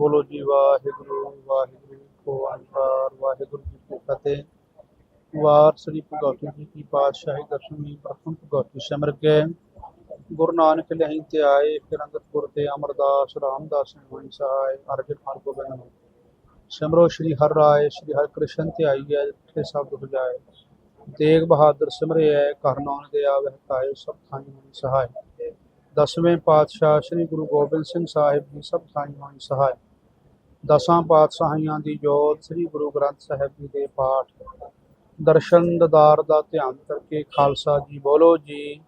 ਬੋਲੋ ਜੀ ਵਾਹਿਗੁਰੂ ਵਾਹਿਗੁਰੂ ਕੋ ਅੰਕਾਰ ਵਾਹਿਗੁਰੂ ਜੀ ਕੀ ਫਤਿਹ ਵਾਰ ਸ੍ਰੀ ਭਗਵਤੀ ਜੀ ਕੀ ਪਾਤਸ਼ਾਹੀ ਦਸਵੀਂ ਪ੍ਰਥਮ ਭਗਵਤੀ ਸਿਮਰ ਕੇ ਗੁਰੂ ਨਾਨਕ ਲਹੀਂ ਤੇ ਆਏ ਫਿਰ ਅੰਗਤਪੁਰ ਤੇ ਅਮਰਦਾਸ ਰਾਮਦਾਸ ਹੋਈ ਸਹਾਇ ਅਰਜਨ ਹਰ ਗੋਬਿੰਦ ਸਿਮਰੋ ਸ਼੍ਰੀ ਹਰਿ ਰਾਏ ਸ਼੍ਰੀ ਹਰਿ ਕ੍ਰਿਸ਼ਨ ਤੇ ਆਈਐ ਜਿੱਥੇ ਸ਼ਬਦ ਬੁਝਾਏ ਤੇਗ ਬਹਾਦਰ ਸਿਮਰਿਐ ਘਰ ਨਾਨਕ ਦੇ ਆਵਹਿ ਕਾਇ ਸਭ ਥਾਈ ਹੋਈ ਸਹਾਇ ਦਸਵੇਂ ਪਾਤਸ਼ਾਹ ਸ੍ਰੀ ਗੁਰੂ ਗੋਬਿੰਦ ਸਿੰਘ ਸਾਹਿਬ ਜੀ ਸਭ ਥਾਈ ਹੋਈ ਸਹਾਇ ਦਸਾਂ ਪਾਤਸ਼ਾਹੀਆਂ ਦੀ ਜੋਤ ਸ੍ਰੀ ਗੁਰੂ ਗ੍ਰੰਥ ਸਾਹਿਬ ਜੀ ਦੇ ਪਾਠ। ਦਰਸ਼ਨ ਦਦਾਰ ਦਾ ਧਿਆਨ ਕਰਕੇ ਖਾਲਸਾ ਜੀ ਬੋਲੋ ਜੀ।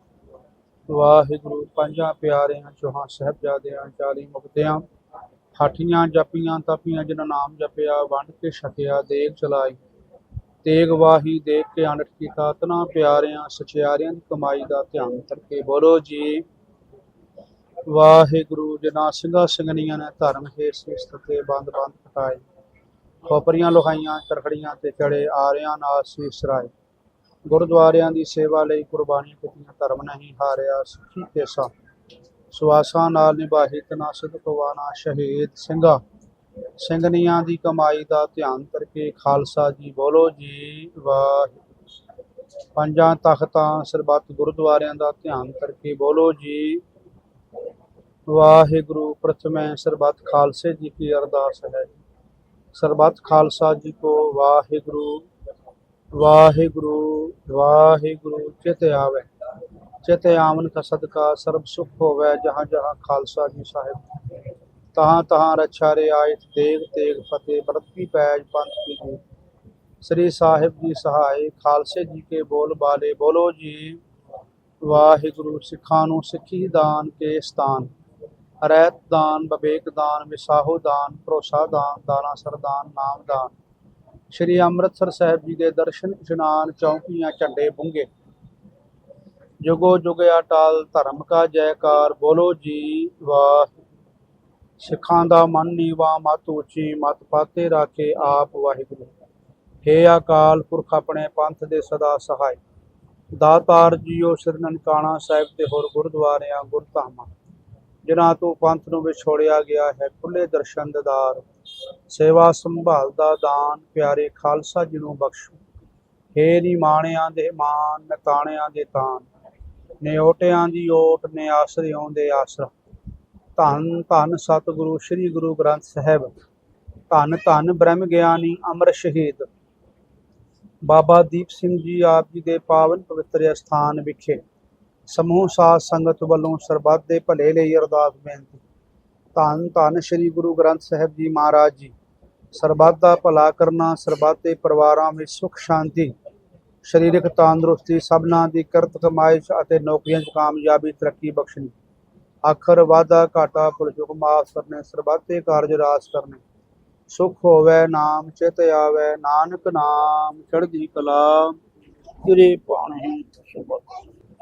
ਵਾਹਿਗੁਰੂ ਪੰਜਾਂ ਪਿਆਰਿਆਂ, ਚੌਹਾਂ ਸਾਹਿਬਜ਼ਾਦਿਆਂ, ਚਾਲੀ ਮੁਕਤਿਆਂ ਹਾਠੀਆਂ ਜਪੀਆਂ, ਤਪੀਆਂ ਜਿਨ੍ਹਾਂ ਨਾਮ ਜਪਿਆ, ਵੰਡ ਕੇ ਛਕਿਆ, ਦੇਗ ਚਲਾਈ। ਤੇਗ ਵਾਹੀ ਦੇਖ ਕੇ ਅਨਟ ਕੀਤਾ, ਤਨਾ ਪਿਆਰਿਆਂ, ਸਚਿਆਰਿਆਂ ਦੀ ਕਮਾਈ ਦਾ ਧਿਆਨ ਕਰਕੇ ਬੋਲੋ ਜੀ। ਵਾਹਿਗੁਰੂ ਜਿਨ੍ਹਾਂ ਸਿੰਘਾਂ ਸਿੰਘਣੀਆਂ ਨੇ ਧਰਮ ਹੈ ਸੀਸ ਤੇ ਬੰਦ ਬੰਦ ਕਟਾਏ ਖੋਪਰੀਆਂ ਲੋਹਾਈਆਂ ਚਰਖੜੀਆਂ ਤੇ ਚੜੇ ਆਰਿਆਂ ਨਾਲ ਸੀਸ ਰਾਏ ਗੁਰਦੁਆਰਿਆਂ ਦੀ ਸੇਵਾ ਲਈ ਕੁਰਬਾਨੀਆਂ ਕੀਤੀਆਂ ਧਰਮ ਨਹੀਂ ਹਾਰਿਆ, ਸਿੱਖੀ ਕੇਸਾ। ਸੁਆਸਾਂ ਨਾਲ ਨਿਭਾਹੀ ਤਨਾ ਸਦਕਵਾਨਾ ਸ਼ਹੀਦ ਸਿੰਘਾ। ਸਿੰਘਨੀਆਂ ਦੀ ਕਮਾਈ ਦਾ ਧਿਆਨ ਕਰਕੇ ਖਾਲਸਾ ਜੀ ਬੋਲੋ ਜੀ, ਵਾਹਿਗੁਰੂ। ਪੰਜਾਂ ਤਖਤਾਂ, ਸਰਬੱਤ ਗੁਰਦੁਆਰਿਆਂ ਦਾ ਧਿਆਨ ਕਰਕੇ ਬੋਲੋ ਜੀ ਵਾਹਿਗੁਰੂ, ਪ੍ਰਥਮੇ ਸਰਬੱਤ ਖਾਲਸੇ ਜੀ ਕੀ ਅਰਦਾਸ ਹੈ। ਸਰਬੱਤ ਖਾਲਸਾ ਜੀ ਕੋ ਵਾਹਿਗੁਰੂ ਵਾਹਿਗੁਰੂ ਵਾਹਿਗੁਰੂ, ਚਿਤ ਆਵੇ। ਚਿਤ ਆਮਨ ਕਾ ਸਦਕਾ, ਸਰਬ ਸੁਖ ਹੋਵੇ, ਜਹਾਂ ਜਹਾਂ ਖਾਲਸਾ ਜੀ ਸਾਹਿਬ। ਤਹਾਂ ਤਹਾਂ ਰਛਾ ਰੇ ਆਇਤ, ਤੇਗ ਤੇਗ ਫਤਿਹ, ਬਰਤੀ ਪੈਜ ਪੰਥ ਕੀ ਜੀ ਸ੍ਰੀ ਸਾਹਿਬ ਜੀ ਸਹਾਇ, ਖਾਲਸੇ ਜੀ ਕੇ ਬੋਲ ਬਾਲੇ, ਬੋਲੋ ਜੀ। ਵਾਹਿਗੁਰੂ, ਸਿੱਖਾਂ ਨੂੰ ਸਿੱਖੀ ਦਾਨ ਕੇ ਸਥਾਨ। ਰੈਤ ਦਾਨ ਬਵੇਕ ਦਾਨ ਵਿਸਾਹੋ ਦਾਨ, ਭਰੋਸਾ ਦਾਨ ਦਾਨਾ ਸਰਦਾਨ ਨਾਮ ਦਾਨ। ਸ਼੍ਰੀ ਅੰਮ੍ਰਿਤਸਰ ਸਾਹਿਬ ਜੀ ਦੇ ਦਰਸ਼ਨ ਇਸ਼ਨਾਨ ਚੌਂਕੀਆਂ ਝੰਡੇ ਬੁੰਗੇ। ਜੁਗੋ ਜੁਗ ਅਟਲ ਧਰਮ ਕਾ ਜੈਕਾਰ, ਬੋਲੋ ਜੀ ਵਾਹ। ਸਿੱਖਾਂ ਦਾ ਮਨ ਨੀਵਾ, ਮਤ ਉੱਚੀ, ਮਤ ਪਾਤੇ ਰਾਖੇ ਆਪ ਵਾਹਿਗੁਰੂ। ਹੇ ਅਕਾਲ ਪੁਰਖ ਆਪਣੇ ਪੰਥ ਦੇ ਸਦਾ ਸਹਾਇ। ਦਾਤਾਰ ਜੀਓ ਸ੍ਰੀ ਨਨਕਾਣਾ ਸਾਹਿਬ ਤੇ ਹੋਰ ਗੁਰਦੁਆਰਿਆਂ ਗੁਰਧਾਮਾਂ ਜਿਨ੍ਹਾਂ ਤੋਂ ਪੰਥ ਨੂੰ ਵਿਛੋੜਿਆ ਗਿਆ ਹੈ ਖੁੱਲੇ ਦਰਸ਼ਨ ਦਦਾਰ ਸੇਵਾ ਸੰਭਾਲ ਦਾ ਦਾਨ, ਪਿਆਰੇ ਖਾਲਸਾ ਜੀ ਨੂੰ ਬਖਸ਼ੋ। ਹੇ ਨੀ ਮਾਣਿਆਂ ਦੇ ਮਾਨ ਨਕਾਣਿਆਂ ਦੇ ਤਾਨ ਨੇ ਦੀ ਓਟ, ਨੇ ਆਸਰੇ ਦੇ ਆਸਰਾ। ਧੰਨ ਧੰਨ ਸਤਿਗੁਰੂ, ਸ੍ਰੀ ਗੁਰੂ ਗ੍ਰੰਥ ਸਾਹਿਬ। ਧੰਨ ਧੰਨ ਬ੍ਰਹਮ ਗਿਆਨੀ ਅਮਰ ਸ਼ਹੀਦ। ਬਾਬਾ ਦੀਪ ਸਿੰਘ ਜੀ ਆਪ ਜੀ ਦੇ ਪਾਵਨ ਪਵਿੱਤਰ ਸਥਾਨ ਵਿਖੇ ਸਮੂਹ ਸਾਧ ਸੰਗਤ ਵੱਲੋਂ ਸਰਬੱਤ ਦੇ ਭਲੇ ਲਈ ਅਰਦਾਸ ਬੇਨਤੀ। ਧੰਨ ਧੰਨ ਸ੍ਰੀ ਗੁਰੂ ਗ੍ਰੰਥ ਸਾਹਿਬ ਜੀ ਮਹਾਰਾਜ ਜੀ। ਸਰਬੱਤ ਦਾ ਭਲਾ ਕਰਨਾ, ਸਰਬੱਤ ਦੇ ਪਰਿਵਾਰਾਂ ਵਿੱਚ ਸੁਖ, ਸ਼ਾਂਤੀ, ਸਰੀਰਕ ਤੰਦਰੁਸਤੀ ਸਭਨਾਂ ਦੀ ਕਰਤ, ਕਮਾਇਸ਼ ਅਤੇ ਨੌਕਰੀਆਂ 'ਚ ਕਾਮਯਾਬੀ, ਤਰੱਕੀ ਬਖਸ਼ਣੀ। ਆਖਰ ਵਾਦਾ ਘਾਟਾ ਭੁਲ ਮਾਫ ਕਰਨੇ, ਸਰਬੱਤ ਦੇ ਕਾਰਜ ਰਾਸ ਕਰਨੇ। ਸੁਖ ਹੋਵੇ, ਨਾਮ ਚਿਤ ਆਵੇ, ਨਾਨਕ ਨਾਮ ਚੜ੍ਹਦੀ ਕਲਾ। ਤੇਰੇ ਭਾਣੇ